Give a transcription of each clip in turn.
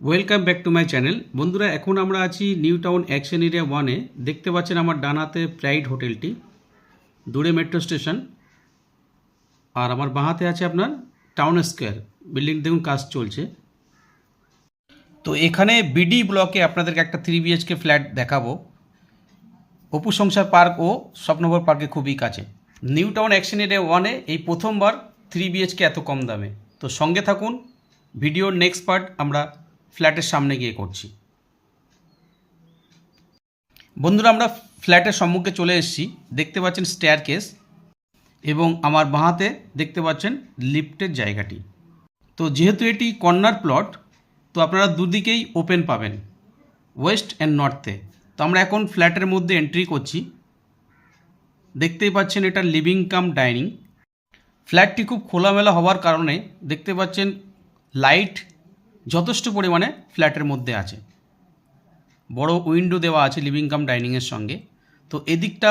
Welcome back to my channel বন্ধুরা, এখন আমরা আছি নিউ টাউন অ্যাকশন এরিয়া ওয়ানে দেখতে পাচ্ছেন আমার ডানাতে প্রাইড হোটেলটি দূরে মেট্রো স্টেশন আর আমার বাঁ হাতে আছে আপনার টাউন স্কোয়ার বিল্ডিং দেখুন কাজ চলছে। তো এখানে বিডি ব্লকে আপনাদেরকে একটা থ্রি বিএইচকে ফ্ল্যাট দেখাবো। অপু সংসার পার্ক ও স্বপ্নভর পার্কে খুবই কাছে। নিউ টাউন অ্যাকশন এরিয়া ওয়ানে এই প্রথমবার থ্রি বিএইচকে এত কম দামে। তো সঙ্গে থাকুন, ভিডিওর নেক্সট পার্ট আমরা ফ্ল্যাটের সামনে গিয়ে করছি। বন্ধুরা, আমরা ফ্ল্যাটের সম্মুখে চলে এসেছি। দেখতে পাচ্ছেন স্টেয়ার কেস এবং আমার বাঁহাতে দেখতে পাচ্ছেন লিফটের জায়গাটি। তো যেহেতু এটি কর্নার প্লট তো আপনারা দুদিকেই ওপেন পাবেন ওয়েস্ট অ্যান্ড নর্থে তো আমরা এখন ফ্ল্যাটের মধ্যে এন্ট্রি করছি। দেখতেই পাচ্ছেন এটা লিভিং কাম ডাইনিং ফ্ল্যাটটি খুব খোলামেলা হওয়ার কারণে দেখতে পাচ্ছেন লাইট যথেষ্ট পরিমাণে ফ্ল্যাটের মধ্যে আছে। বড় উইন্ডো দেওয়া আছে লিভিং কাম ডাইনিংয়ের সঙ্গে। তো এদিকটা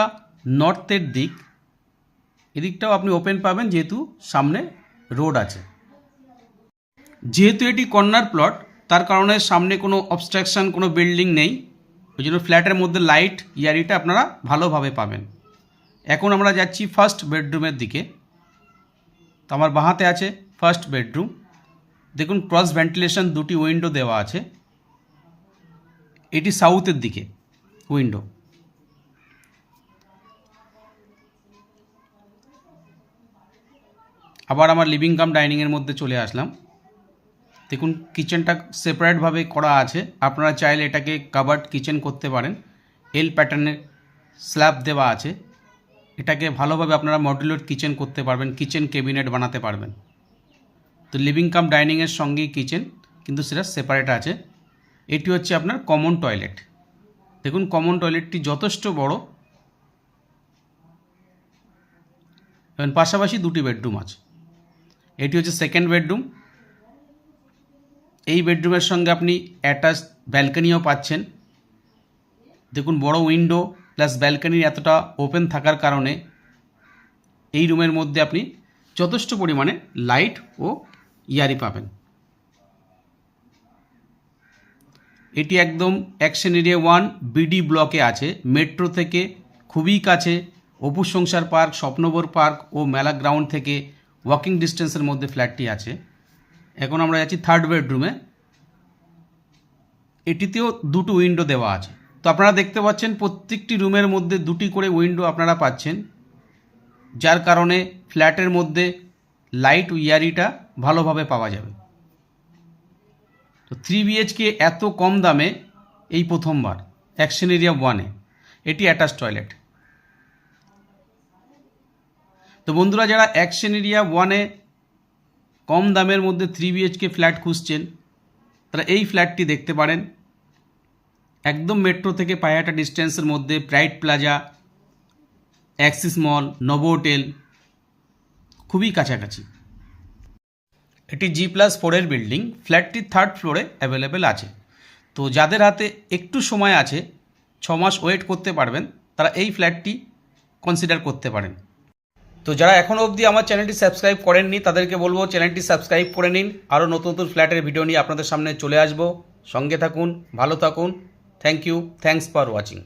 নর্থের দিক। এদিকটাও আপনি ওপেন পাবেন যেহেতু সামনে রোড আছে। যেহেতু এটি কর্নার প্লট তার কারণে সামনে কোনো অবস্ট্রাকশন কোনো বিল্ডিং নেই। ওই জন্য ফ্ল্যাটের মধ্যে লাইট ইয়ারিটা আপনারা ভালোভাবে পাবেন। এখন আমরা যাচ্ছি ফার্স্ট বেডরুমের দিকে। তো আমার বাঁহাতে আছে ফার্স্ট বেডরুম দেখুন ক্রস ভেন্টিলেশন দুটি উইন্ডো দেওয়া আছে। এটি সাউথের দিকে উইন্ডো আবার আমার লিভিং কাম ডাইনিংয়ের মধ্যে চলে আসলাম। দেখুন কিচেনটা সেপারেটভাবে করা আছে। আপনারা চাইলে এটাকে কাভার্ড কিচেন করতে পারেন। এল প্যাটার্নের স্ল্যাব দেওয়া আছে। এটাকে ভালোভাবে আপনারা মডুলার কিচেন করতে পারবেন কিচেন ক্যাবিনেট বানাতে পারবেন। তো লিভিং কাম ডাইনিংয়ের সঙ্গেই কিচেন কিন্তু সেটা সেপারেট আছে। এটি হচ্ছে আপনার কমন টয়লেট দেখুন কমন টয়লেটটি যথেষ্ট বড়। এবং পাশাপাশি দুটি বেডরুম আছে। এটি হচ্ছে সেকেন্ড বেডরুম এই বেডরুমের সঙ্গে আপনি অ্যাটাচ ব্যালকনিও পাচ্ছেন। দেখুন, বড় উইন্ডো প্লাস ব্যালকনির এতটা ওপেন থাকার কারণে এই রুমের মধ্যে আপনি যথেষ্ট পরিমাণে লাইট ও ইয়ারি পাবেন। এটি একদম অ্যাকশন এরিয়া ওয়ান বিডি ব্লকে আছে। মেট্রো থেকে খুবই কাছে অপু সংসার পার্ক, স্বপ্নবর পার্ক ও মেলা গ্রাউন্ড থেকে ওয়াকিং ডিস্টেন্সের মধ্যে ফ্ল্যাটটি আছে। এখন আমরা যাচ্ছি থার্ড বেডরুমে এটিতেও দুটো উইন্ডো দেওয়া আছে। তো আপনারা দেখতে পাচ্ছেন প্রত্যেকটি রুমের মধ্যে দুটি করে উইন্ডো আপনারা পাচ্ছেন। যার কারণে ফ্ল্যাটের মধ্যে লাইট ইয়ারিটা ভালোভাবে পাওয়া যাবে। তো থ্রি বিএইচকে এত কম দামে এই প্রথমবার অ্যাকশন এরিয়া ওয়ানে এটি অ্যাটাচ টয়লেট তো বন্ধুরা, যারা অ্যাকশন এরিয়া ওয়ানে কম দামের মধ্যে থ্রি বিএইচকে ফ্ল্যাট খুঁজছেন, তারা এই ফ্ল্যাটটি দেখতে পারেন। একদম মেট্রো থেকে পায়াটা ডিস্টেন্সের মধ্যে Pride Plaza Axis Mall Novotel খুবই কাছাকাছি। এটি জি প্লাস ফোরের বিল্ডিং ফ্ল্যাটটি থার্ড ফ্লোরে অ্যাভেলেবেল আছে। তো যাদের হাতে একটু সময় আছে, ছ মাস ওয়েট করতে পারবেন, তারা এই ফ্ল্যাটটি কনসিডার করতে পারেন। তো যারা এখনও অবধি আমার চ্যানেলটি সাবস্ক্রাইব করেননি, তাদেরকে বলব চ্যানেলটি সাবস্ক্রাইব করে নিন। আরও নতুন নতুন ফ্ল্যাটের ভিডিও নিয়ে আপনাদের সামনে চলে আসব। সঙ্গে থাকুন, ভালো থাকুন। Thank you thanks for watching